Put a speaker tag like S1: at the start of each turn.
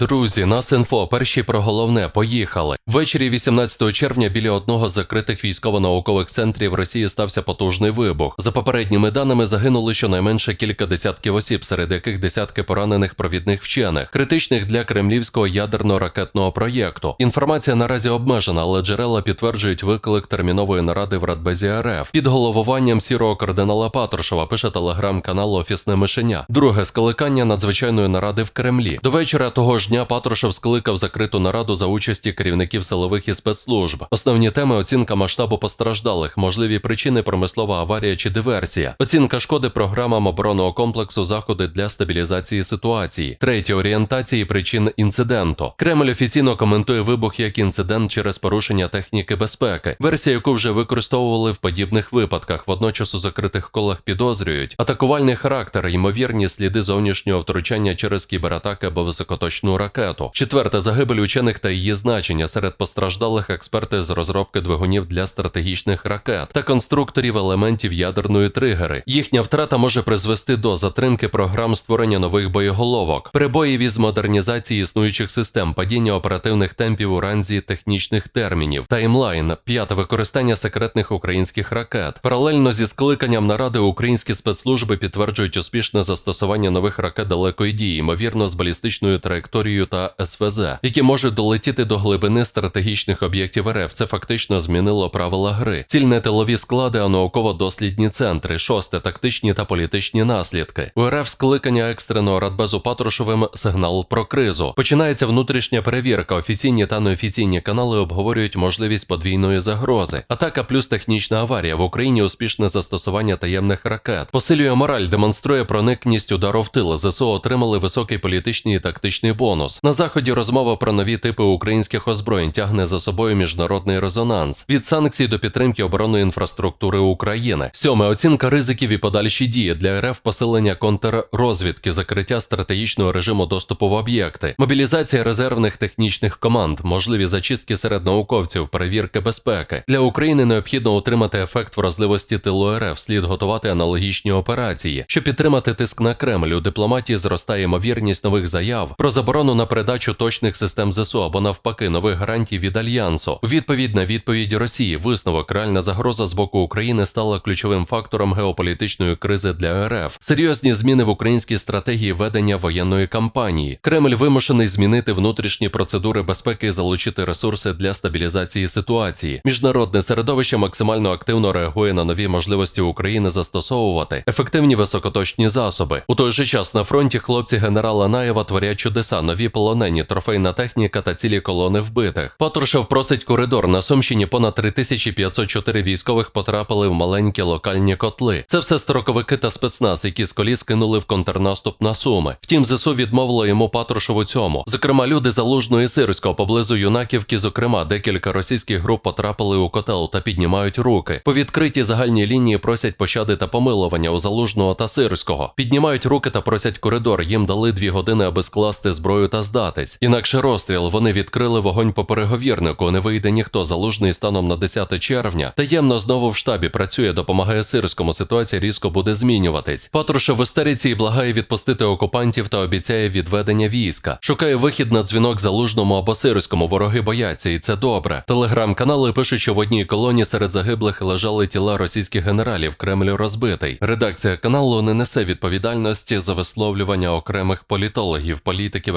S1: Друзі, нас інфо. Перші про головне. Поїхали. Ввечері 18 червня біля одного з закритих військово-наукових центрів Росії стався потужний вибух. За попередніми даними загинули щонайменше кілька десятків осіб, серед яких десятки поранених провідних вчених, критичних для кремлівського ядерно-ракетного проєкту. Інформація наразі обмежена, але джерела підтверджують виклик термінової наради в Радбезі РФ під головуванням сірого кардинала Патрушева. Пише телеграм-канал Офісне Мишеня. Друге скликання надзвичайної наради в Кремлі. До вечора того ж дня Патрушев скликав закриту нараду за участі керівників силових і спецслужб. Основні теми оцінка масштабу постраждалих, можливі причини промислова аварія чи диверсія, оцінка шкоди програмам оборонного комплексу, заходи для стабілізації ситуації, третє орієнтації причин інциденту. Кремль офіційно коментує вибух як інцидент через порушення техніки безпеки, версія, яку вже використовували в подібних випадках. Водночас у закритих колах підозрюють атакувальний характер, ймовірні сліди зовнішнього втручання через кібератаки або високоточну ракету. Четверте загибель учених та її значення серед постраждалих експерти з розробки двигунів для стратегічних ракет та конструкторів елементів ядерної тригери. Їхня втрата може призвести до затримки програм створення нових боєголовок, перебоїв із модернізації існуючих систем, падіння оперативних темпів у ранзі технічних термінів, таймлайн, п'яте використання секретних українських ракет. Паралельно зі скликанням наради українські спецслужби підтверджують успішне застосування нових ракет далекої дії, ймовірно, з балістичною траєкторією та СВЗ, які можуть долетіти до глибини стратегічних об'єктів РФ. Це фактично змінило правила гри. Ціль не тилові склади, а науково-дослідні центри. Шосте тактичні та політичні наслідки. У РФ скликання екстреного радбезу Патрушевим сигнал про кризу. Починається внутрішня перевірка. Офіційні та неофіційні канали обговорюють можливість подвійної загрози. Атака плюс технічна аварія в Україні. Успішне застосування таємних ракет. Посилює мораль, демонструє проникність удару в тил. ЗСУ отримали високий політичний і тактичний бонус. На заході розмова про нові типи українських озброєнь тягне за собою міжнародний резонанс від санкцій до підтримки оборонної інфраструктури України. Сьоме оцінка ризиків і подальші дії для РФ посилення контррозвідки, закриття стратегічного режиму доступу в об'єкти, мобілізація резервних технічних команд, можливі зачистки серед науковців, перевірки безпеки. Для України необхідно утримати ефект вразливості тилу РФ, слід готувати аналогічні операції, щоб підтримати тиск на Кремль. У дипломатії зростає ймовірність нових заяв про заборону на передачу точних систем ЗСУ або навпаки нових гарантій від альянсу. Відповідь на відповідь Росії висновок реальна загроза з боку України стала ключовим фактором геополітичної кризи для РФ. Серйозні зміни в українській стратегії ведення воєнної кампанії. Кремль вимушений змінити внутрішні процедури безпеки і залучити ресурси для стабілізації ситуації. Міжнародне середовище максимально активно реагує на нові можливості України застосовувати ефективні високоточні засоби. У той же час на фронті хлопці генерала Наєва творять чудеса, нові полонені, трофейна техніка та цілі колони вбитих. Патрушев просить коридор на Сумщині. Понад 3504 військових потрапили в маленькі локальні котли. Це все строковики та спецназ, які з коліс кинули в контрнаступ на суми. Втім, ЗСУ відмовило йому Патрушеву цьому. Зокрема, люди залужної Сирського поблизу юнаківки. Зокрема, декілька російських груп потрапили у котел та піднімають руки. По відкритій загальній лінії просять пощади та помилування у залужного та сирського. Піднімають руки та просять коридор. Їм дали дві години, аби скласти зброю та здатись. Інакше розстріл вони відкрили вогонь по переговірнику. Не вийде ніхто. Залужний станом на 10 червня. Таємно знову в штабі працює, допомагає сирському. Ситуація різко буде змінюватись. Патрушев в істериці і благає відпустити окупантів та обіцяє відведення війська. Шукає вихід на дзвінок залужному або сирському. Вороги бояться, і це добре. Телеграм-канали пишуть, що в одній колоні серед загиблих лежали тіла російських генералів. Кремль розбитий. Редакція каналу не несе відповідальності за висловлювання окремих політологів, політиків,